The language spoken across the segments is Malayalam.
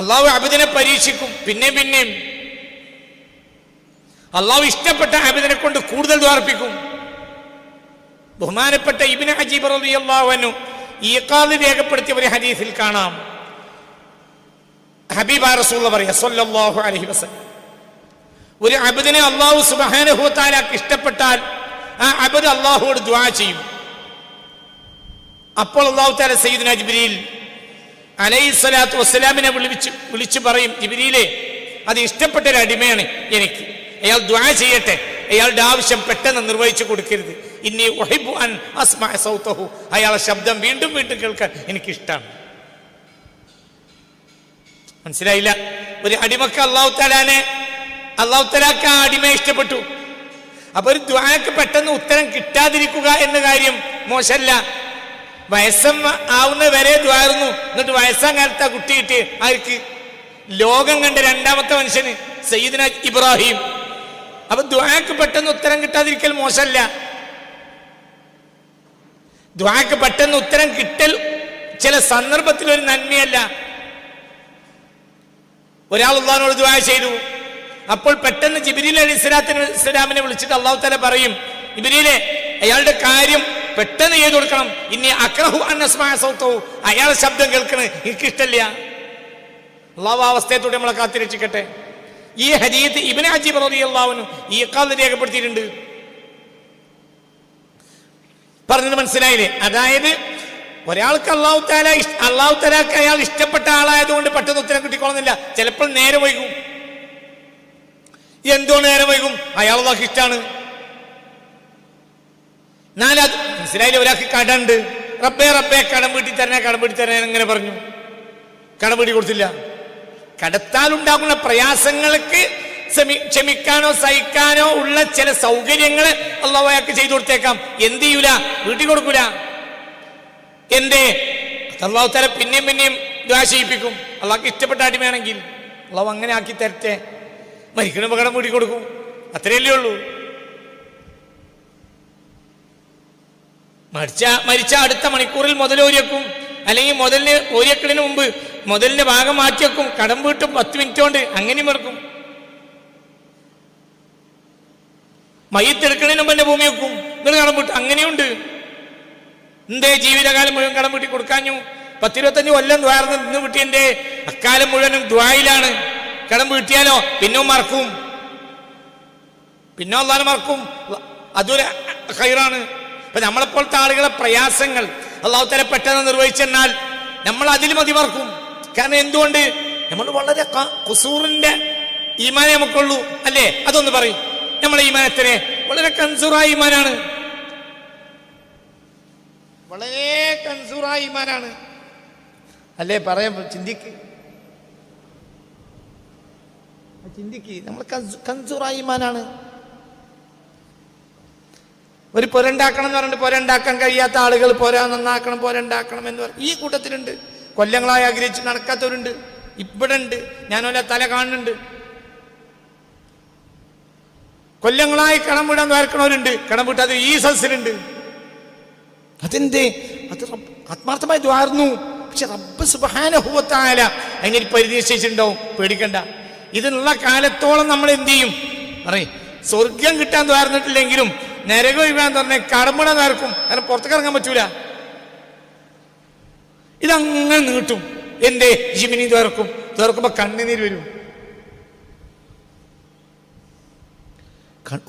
അള്ളാഹു അബിദിനെ പരീക്ഷിക്കും. പിന്നെയും പിന്നെയും. അള്ളാഹു ഇഷ്ടപ്പെട്ട അബിദിനെ കൊണ്ട് കൂടുതൽ ദ്വാർപ്പിക്കും ബഹുമാനപ്പെട്ട ഇബിന് അജീബ് റളിയല്ലാഹു ഈക്കാത് രേഖപ്പെടുത്തിയ ഒരു ഹദീസിൽ കാണാം. ഹബീബ റസൂള്ള പറയാ ഒരു അബദിനെ അള്ളാഹു സുബ്ഹാനഹു തആലക്ക് ഇഷ്ടപ്പെട്ടാൽ ആ അബദ് അള്ളാഹുവോട് ദ്വാ ചെയ്യും. അപ്പോൾ അള്ളാഹു താല സയ്യിദ്ന ജിബ്രീൽ അലൈഹി സ്വലാത്തു വസ്സലാമിനെ വിളിച്ച് വിളിച്ചു പറയും ജിബിരിയിലെ അത് ഇഷ്ടപ്പെട്ട ഒരു അടിമയാണ് എനിക്ക്. അയാൾ ദ്വാ ചെയ്യട്ടെ. അയാളുടെ ആവശ്യം പെട്ടെന്ന് നിർവഹിച്ചു കൊടുക്കരുത്. ഇനി അൻ അയാളെ ശബ്ദം വീണ്ടും വീണ്ടും കേൾക്കാൻ എനിക്ക് ഇഷ്ടമാണ് മനസ്സിലായില്ല? ഒരു അടിമക്ക് അള്ളാഹു തലാനെ അള്ളാഹു തലാക്ക് ആ അടിമയെ ഇഷ്ടപ്പെട്ടു. അപ്പൊ ഒരു ദ്വാക്ക് പെട്ടെന്ന് ഉത്തരം കിട്ടാതിരിക്കുക എന്ന കാര്യം മോശമല്ല. വയസ്സം ആവുന്ന വരെ ദ്വാരുന്നു. എന്നിട്ട് വയസ്സാം കാലത്ത് ആ കുട്ടി കിട്ടി ആർക്ക് ലോകം കണ്ട രണ്ടാമത്തെ മനുഷ്യന് സയ്യിദിന ഇബ്രാഹിം. അപ്പൊ ദ്വാക്ക് പെട്ടെന്ന് ഉത്തരം കിട്ടാതിരിക്കൽ മോശമല്ല. ദ്വാക്ക് പെട്ടെന്ന് ഉത്തരം കിട്ടൽ ചില സന്ദർഭത്തിൽ ഒരു നന്മയല്ല. ഒരാൾ ഉള്ളവനോട് ദ്വാ ചെയ്തു. അപ്പോൾ പെട്ടെന്ന് ജിബിരിൽ അലി ഇസ്ലാത്തിന് ഇസ്ലാമിനെ വിളിച്ചിട്ട് അള്ളാഹു തല പറയും ഇബിരിയിലെ അയാളുടെ കാര്യം പെട്ടെന്ന് ചെയ്തു കൊടുക്കണം. ഇനി അക്രഹു അന്നസ്മായ സൗത്തവും അയാളെ ശബ്ദം കേൾക്കണേ. അള്ളാഹു ആ അവസ്ഥയത്തോടെ നമ്മളെ കാത്തിരക്ഷിക്കട്ടെ ഈ ഹരീത്ത് ഇബിന് അജീബ് റതി അള്ളാഹുനും ഈ കാലത്ത് രേഖപ്പെടുത്തിയിട്ടുണ്ട്. പറഞ്ഞത് മനസ്സിലായില്ലേ? അതായത് ഒരാൾക്ക് അള്ളാഹു താല അള്ളാഹു താലാക്ക് അയാൾ ഇഷ്ടപ്പെട്ട ആളായതുകൊണ്ട് പെട്ടെന്ന് ഉത്തരം കിട്ടിക്കൊള്ളുന്നില്ല. ചിലപ്പോൾ നേരെ വൈകും. എന്തോ നേരെ വൈകും. അയാൾ ഇഷ്ടമാണ് നാലത് മനസ്സിലായില്ലേ ഒരാൾക്ക് കടണ്ട്. റബ്ബേ റബ്ബേ കടം വീട്ടി തരണേ കടം വീട്ടി തരണേ എങ്ങനെ പറഞ്ഞു. കടം വീട്ടി കൊടുത്തില്ല. കടത്താൽ ഉണ്ടാകുന്ന പ്രയാസങ്ങൾക്ക് ക്ഷമി- ക്ഷമിക്കാനോ സഹിക്കാനോ ഉള്ള ചില സൗകര്യങ്ങൾ അള്ളാഹു ചെയ്തു കൊടുത്തേക്കാം. എന്ത് ചെയ്യൂല? വീട്ടിൽ കൊടുക്കൂല. എന്തേ? അള്ളാഹു തല പിന്നെയും പിന്നെയും ദ്വാശയിപ്പിക്കും അള്ളാഹ്ക്ക് ഇഷ്ടപ്പെട്ട അടിമയാണെങ്കിൽ അള്ളാഹു അങ്ങനെ ആക്കി തരട്ടെ. മരിക്കണ പകടം വീട്ടി കൊടുക്കും. അത്രയല്ലേ ഉള്ളൂ. മരിച്ച മരിച്ച അടുത്ത മണിക്കൂറിൽ മുതൽ ഓരിയക്കും അല്ലെങ്കിൽ മുതലിന് ഓരിയക്കലിന് മുമ്പ് മുതലിന്റെ ഭാഗം മാറ്റിവെക്കും കടം വീട്ടും പത്ത് മിനിറ്റ് കൊണ്ട് അങ്ങനെയും വെറുക്കും മയ്യത്തെടുക്കണതിന് മുമ്പ് എന്റെ ഭൂമി വെക്കും. എന്നിട്ട് കടം വീട്ടും. അങ്ങനെയുണ്ട്. എന്തേ ജീവിതകാലം മുഴുവൻ കടം വീട്ടി കൊടുക്കാഞ്ഞു? പത്തിരുപത്തഞ്ച് കൊല്ലം ദ്വാർന്ന് നിന്ന് വീട്ടി എന്റെ അക്കാലം മുഴുവനും ദ്വായിലാണ് കടം വീട്ടിയാലോ? പിന്നെ മറക്കും. പിന്നെ അള്ളാനെ മറക്കും. അതൊരു ഹൈറാണ്. അപ്പൊ നമ്മളെപ്പോലത്തെ ആളുകളെ പ്രയാസങ്ങൾ അള്ളാഹുത്തരെ പെട്ടെന്ന് നിർവഹിച്ചെന്നാൽ നമ്മൾ അതിൽ മതി മറക്കും കാരണം എന്തുകൊണ്ട്? നമ്മൾ വളരെ കുസൂറിന്റെ ഈമാനെ നമുക്കുള്ളൂ അല്ലേ? അതൊന്ന് പറയും. നമ്മളെ ഈമാനത്തിനെ വളരെ കൺസൂറായ ഈമാനാണ്. വളരെ കൺസൂറായ ഈമാനാണ്. അല്ലേ? പറയാൻ ചിന്തിക്ക്. ചിന്തിക്ക്. നമ്മൾ കൺസൂറായ ഈമാനാണ്. ഒരു പുരണ്ടാക്കണം എന്ന് പറഞ്ഞിട്ട് പുരണ്ടാക്കാൻ കഴിയാത്ത ആളുകൾ പുര നന്നാക്കണം പുരണ്ടാക്കണം എന്ന് പറഞ്ഞു ഈ കൂട്ടത്തിലുണ്ട്. കൊല്ലങ്ങളായി ആഗ്രഹിച്ച് നടക്കാത്തവരുണ്ട്. ഇവിടെ ഉണ്ട്. ഞാനോലെ തല കാണുന്നുണ്ട്. കൊല്ലങ്ങളായി കടം വിടാൻ വരക്കണവരുണ്ട് കടം വിട്ടാതെ ഈ സദസ്സിലുണ്ട്. അതെന്തേ അത് ആത്മാർത്ഥമായി ദ്വാർന്നു. പക്ഷെ റബ്ബ് സുബാനഹുവത്തായാല അതിനൊരു പരിധി നിശ്ചയിച്ചിട്ടുണ്ടാവും. പേടിക്കണ്ട. ഇതിനുള്ള കാലത്തോളം നമ്മൾ എന്ത് ചെയ്യും? പറയും സ്വർഗം കിട്ടാൻ ദ്വാർന്നിട്ടില്ലെങ്കിലും നരകം ഒഴിവാൻ പറഞ്ഞ കടമ്പട നേർക്കും. അതിന് പുറത്തേക്ക് ഇറങ്ങാൻ പറ്റൂല. ഇതങ്ങനെ നീട്ടും. എന്റെ ജിമിനി തീർക്കും തീർക്കുമ്പോ കണ്ണുനീര് വരും.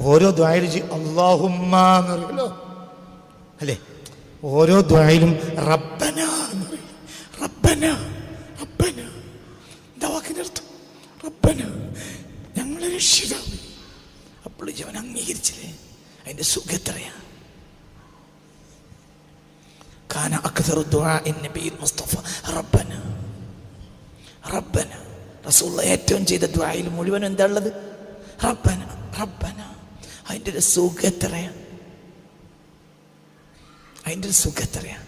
ഓരോ ദ്വായിലും അള്ളാഹുമ്മ എന്ന് അല്ലേ? ഓരോ ദ്വായിലും റബ്ബന എന്ന് പറയും. റബ്ബന റബ്ബന. എന്താ അർത്ഥം? റബ്ബന. ഞങ്ങളെ രക്ഷിതാവ്. അപ്പോൾ ജീവൻ അംഗീകരിച്ചില്ലേ? അതിന്റെ സുഖത്രയാണ് കാന നബിയിൽ മുസ്തഫ. റബ്ബന. റബ്ബന. റസൂലുള്ള ഏറ്റവും ചെയ്ത ദ്വായിൽ മുഴുവൻ എന്താ ഉള്ളത്? റബ്ബന. റബ്ബന. അതിന്റെ ഒരു സുഖ എത്രയാ? അതിന്റെ ഒരു സുഖ എത്രയാ?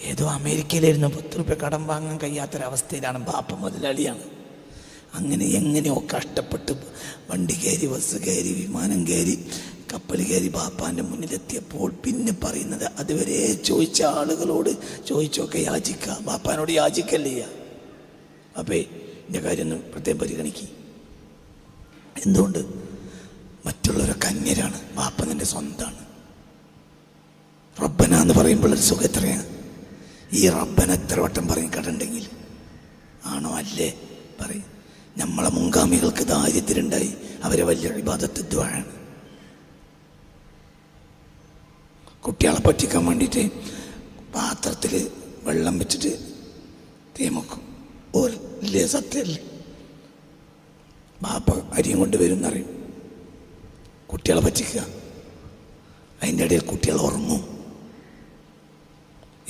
ഏതോ അമേരിക്കയിലായിരുന്നു പത്ത് റുപ്യ കടം വാങ്ങാൻ കഴിയാത്തൊരവസ്ഥയിലാണ് ബാപ്പ മുതലാളിയാണ്. അങ്ങനെ എങ്ങനെയോ കഷ്ടപ്പെട്ട് വണ്ടി കയറി ബസ് കയറി വിമാനം കയറി കപ്പൽ കയറി ബാപ്പാന്റെ മുന്നിലെത്തിയപ്പോൾ പിന്നെ പറയുന്നത് അതുവരെ ചോദിച്ച ആളുകളോട് ചോദിച്ചൊക്കെ യാചിക്കുക ബാപ്പാനോട് യാചിക്കല്ലേ? അപ്പേ എന്റെ കാര്യം ഒന്ന് പ്രത്യേകം പരിഗണിക്കുക എന്തുകൊണ്ട്? മറ്റുള്ളവരൊക്കെ അന്യരാണ്. ബാപ്പ നിന്റെ സ്വന്തമാണ് റബ്ബന എന്ന് പറയുമ്പോൾ ഒരു സുഖം എത്രയാണ്? ഈ റബ്ബന എത്ര വട്ടം പറയും കടണ്ടെങ്കിൽ ആണോ അല്ലേ? പറയും. നമ്മളെ മുൻഗാമികൾക്ക് ദാരിദ്ര്യമുണ്ടായി അവരെ വലിയ വിവാദത്തെ ദ്വാരാണ്. കുട്ടികളെ പറ്റിക്കാൻ വേണ്ടിയിട്ട് പാത്രത്തിൽ വെള്ളം വെച്ചിട്ട് തേമക്കും ഓരല്ലേ സത്യമല്ലേ ബാപ്പ അരിയും കൊണ്ട് വരും എന്നറിയും കുട്ടികളെ പറ്റിക്കുക. അതിന്റെ ഇടയിൽ കുട്ടികൾ ഉറങ്ങും.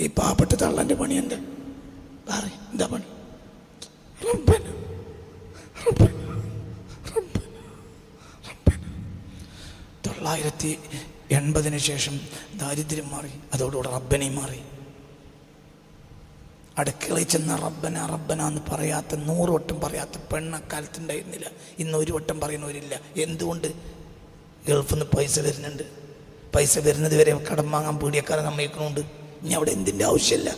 ഈ പാവപ്പെട്ട തള്ളന്റെ പണി എന്താ പറയും എന്താ പണി? തൊള്ളായിരത്തി എൺപതിന് ശേഷം ദാരിദ്ര്യം മാറി. അതോടുകൂടെ റബ്ബനെയും മാറി. അടുക്കളയിൽ ചെന്ന റബ്ബന റബ്ബന എന്ന് പറയാത്ത നൂറ് വട്ടം പറയാത്ത പെണ്ണക്കാലത്ത് ഉണ്ടായിരുന്നില്ല ഇന്ന് ഒരു വട്ടം പറയുന്നവരില്ല. എന്തുകൊണ്ട്? ഗൾഫിൽ നിന്ന് പൈസ വരുന്നുണ്ട്. പൈസ വരുന്നത് വരെ കടം വാങ്ങാൻ പീടിയക്കാരെ സമ്മതിക്കണുണ്ട്. ഇനി അവിടെ എന്തിന്റെ ആവശ്യമില്ല?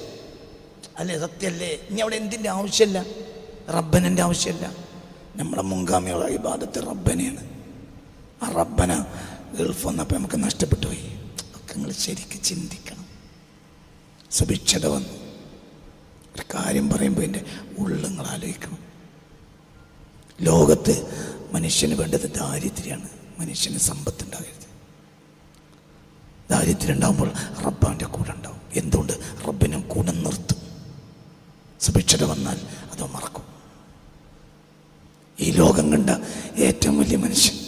അല്ലേ സത്യല്ലേ ഇനി അവിടെ എന്തിന്റെ ആവശ്യമില്ല? റബ്ബനന്റെ ആവശ്യമില്ല. നമ്മളെ മുൻഗാമിയുള്ള ഇബാദത്ത് റബ്ബനെയാണ്. ആ റബ്ബന ഗൾഫ് വന്നപ്പോൾ നമുക്ക് നഷ്ടപ്പെട്ടു പോയി ഒക്കെ നിങ്ങൾ ശരിക്കും ചിന്തിക്കണം. സുഭിക്ഷത വന്നു. ഒരു കാര്യം പറയുമ്പോൾ എന്റെ ഉള്ളുങ്ങൾ ആലോചിക്കണം. ലോകത്ത് മനുഷ്യന് വേണ്ടത് ദാരിദ്ര്യമാണ്. മനുഷ്യന് സമ്പത്ത് ഉണ്ടാകരുത് ദാരിദ്ര്യം ഉണ്ടാകുമ്പോൾ റബ്ബാന്റെ കൂടെ ഉണ്ടാവും. എന്തുകൊണ്ട്? റബ്ബിനും കൂടെ നിർത്തും. സുഭിക്ഷത വന്നാൽ അത് മറക്കും. ഈ ലോകം കണ്ട ഏറ്റവും വലിയ മനുഷ്യൻ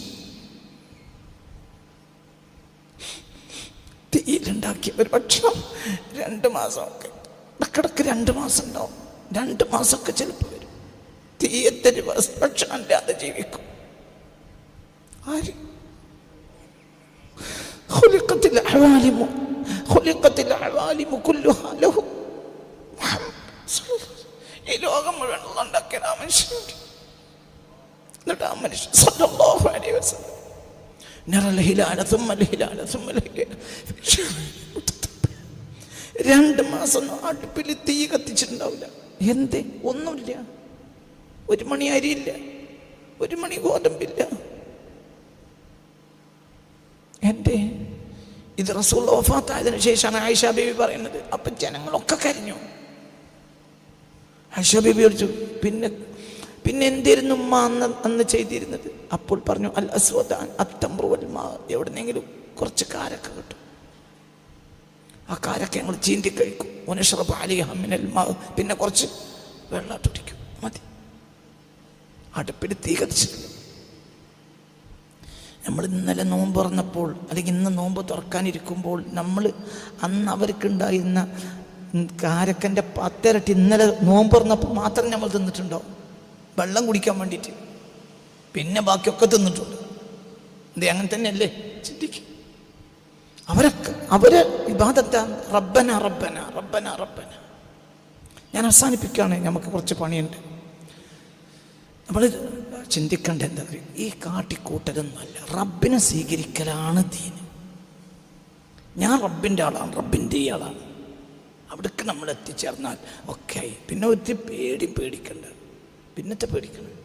തീയിലുണ്ടാക്കിയ ഒരു ഭക്ഷണം രണ്ട് മാസമൊക്കെ ഇടക്കിടക്ക് രണ്ട് മാസം ഉണ്ടാവും രണ്ട് മാസമൊക്കെ ചിലപ്പോൾ വരും തീയത്തൊരു ഭക്ഷണം അല്ലാതെ ജീവിക്കും ആര് خلقت العوالم خلقت العوالم كلها له محمد صلى الله عليه وسلم. ഈ ലോകം മുഴുവൻ ഉണ്ടാക്കിയ ആ മനുഷ്യൻ എന്നിട്ട് ആ മനുഷ്യൻ സല്ലല്ലാഹു അലൈഹി വസല്ലം രണ്ട് മാസം അടുപ്പിൽ തീ കത്തിച്ചിട്ടുണ്ടാവില്ല. എന്തേ? ഒന്നുമില്ല. ഒരു മണി അരിയില്ല. ഒരു മണി ഗോതമ്പില്ല. എന്റെ ഇത് റസൂൾ ഓഫാത്തായതിനു ശേഷമാണ് ആയിഷ ബേബി പറയുന്നത്. അപ്പം ജനങ്ങളൊക്കെ കരിഞ്ഞു. ആയിഷ ബേബി ചോദിച്ചു പിന്നെ പിന്നെ എന്തായിരുന്നു ഉമ്മ അന്ന് അന്ന് ചെയ്തിരുന്നത്? അപ്പോൾ പറഞ്ഞു അൽ അസ്വദാൻ അത്തമ്രുവൽ മാ. എവിടെന്നെങ്കിലും കുറച്ച് കാരക്ക കിട്ടും. ആ കാരക്ക ഞങ്ങൾ ചീന്തി കഴിക്കും. ഉനഷ്റബ് അലി ഹമ്മിനൽ മാ. പിന്നെ കുറച്ച് വെള്ളാട്ടുടിക്കും മതി. അടുപ്പിൽ തീ കത്തിച്ചിട്ടില്ല. നമ്മൾ ഇന്നലെ നോമ്പ് തുറന്നപ്പോൾ അല്ലെങ്കിൽ ഇന്ന് നോമ്പ് തുറക്കാനിരിക്കുമ്പോൾ നമ്മൾ അന്ന് അവർക്കുണ്ടായിരുന്ന കാരക്കന്റെ പത്തിരട്ടി ഇന്നലെ നോമ്പ് തുറന്നപ്പോൾ മാത്രം നമ്മൾ തിന്നിട്ടുണ്ടോ വെള്ളം കുടിക്കാൻ വേണ്ടിയിട്ട്. പിന്നെ ബാക്കിയൊക്കെ തിന്നിട്ടുണ്ട്. ഇത് അങ്ങനെ തന്നെയല്ലേ? ചിന്തിക്കും. അവരൊക്കെ അവർ വിവാദത്താ റബ്ബന റബ്ബന റബ്ബന റബ്ബന. ഞാൻ അവസാനിപ്പിക്കുകയാണ്. നമുക്ക് കുറച്ച് പണിയുണ്ട്. നമ്മൾ ചിന്തിക്കേണ്ട എന്താ പറയുക ഈ കാട്ടിക്കൂട്ടലൊന്നുമല്ല. റബ്ബിനെ സ്വീകരിക്കലാണ് ദീന് ഞാൻ റബ്ബിന്റെ ആളാണ്. റബ്ബിന്റെ ആളാണ്. അവിടേക്ക് നമ്മൾ എത്തിച്ചേർന്നാൽ ഒക്കെ പിന്നെ ഒത്തിരി പേടി പേടിക്കണ്ട. പിന്നത്തെ പേടിക്കണം.